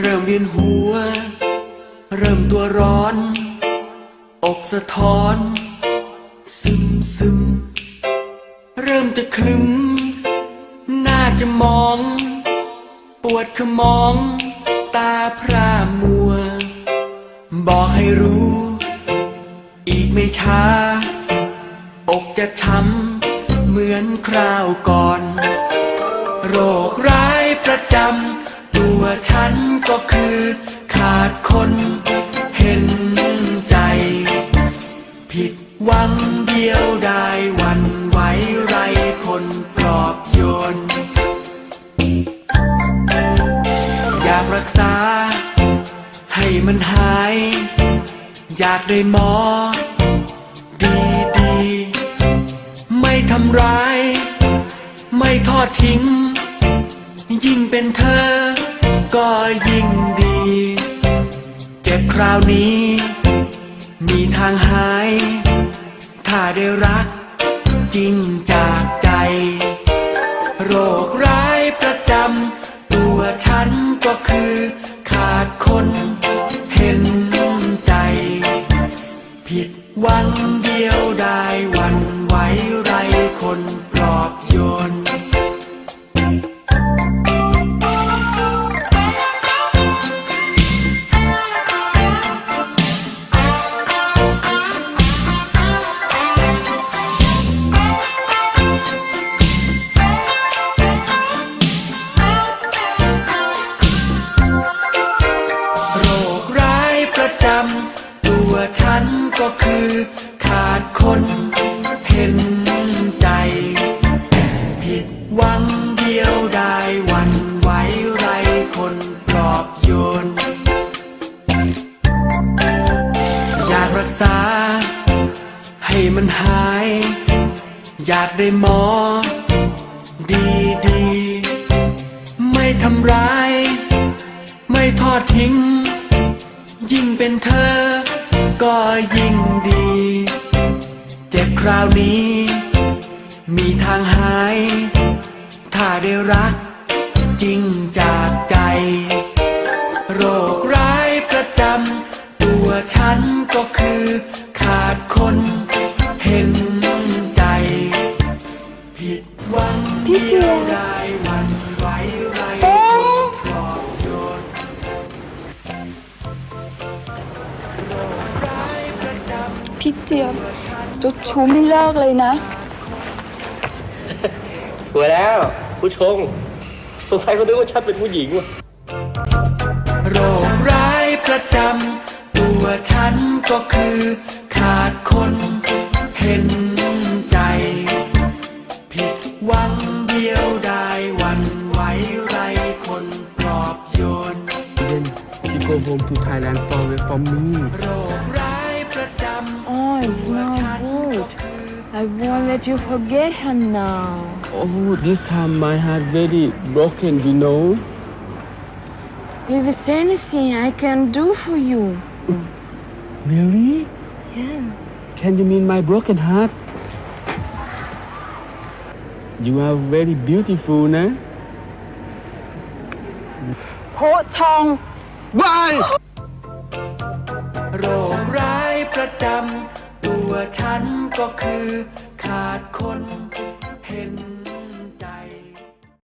เริ่มเวียนหัว เริ่มตัวร้อน อกสะท้อน ซึมซึม เริ่มจะคลึมน่าจะมอง ปวดขมอง ตาพร่ามัว บอกให้รู้ อีกไม่ช้า อกจะช้ำเหมือนคราวก่อน โรคร้า คนเห็นใจ ผิดหวังเดียวได้วันไหวไรคนปลอบโยน อยากรักษา ให้มันหาย อยากได้หมอ ดีดีไม่ทำร้าย ไม่ทอดทิ้ง ยิ่งเป็นเธอ ก็ยิ่งดี คราวนี้ มีทางหาย ถ้าได้รัก จริงจากใจ โรคร้ายประจำตัวฉันก็คือ ขาดคนเห็นใจ ผิดหวัง คือขาดคนเห็นใจ ผิดหวังเดียวได้วันไหวไรคนปลอบโยน อยากรักษา ให้มันหาย อยากได้หมอ ดีดีไม่ทำร้าย ไม่ทอดทิ้ง ยิ่งเป็นเธอ ยิ่งดี เจ็บคราวนี้ มีทางหาย ถ้าได้รัก จริงจากใจ โรคร้ายประจำตัวฉันก็คือขาดคนเห็นใจ ผิดหวังพี่เจียวได้ พี่เจี๊ยบจุดชูไม่เลิกเลยนะ สวยแล้ว ผู้ชงสงสัยเขานึกว่าฉันเป็นผู้หญิงว่ะโรคร้ายประจำตัวฉันก็คือขาดคนเห็นใจ ผิดหวังเดียวได้หวันไหวไรคนปลอบโยน Then she go home to Thailand far away from me. โรคร้ายประ It's not good. I won't let you forget her now. Oh, this time my heart very broken, you know. If there's anything I can do for you. Really? Yeah. Can you mean my broken heart? You are very beautiful, na? Ho Chong! Why? ประจำ ตัวฉันก็คือขาดคนเห็น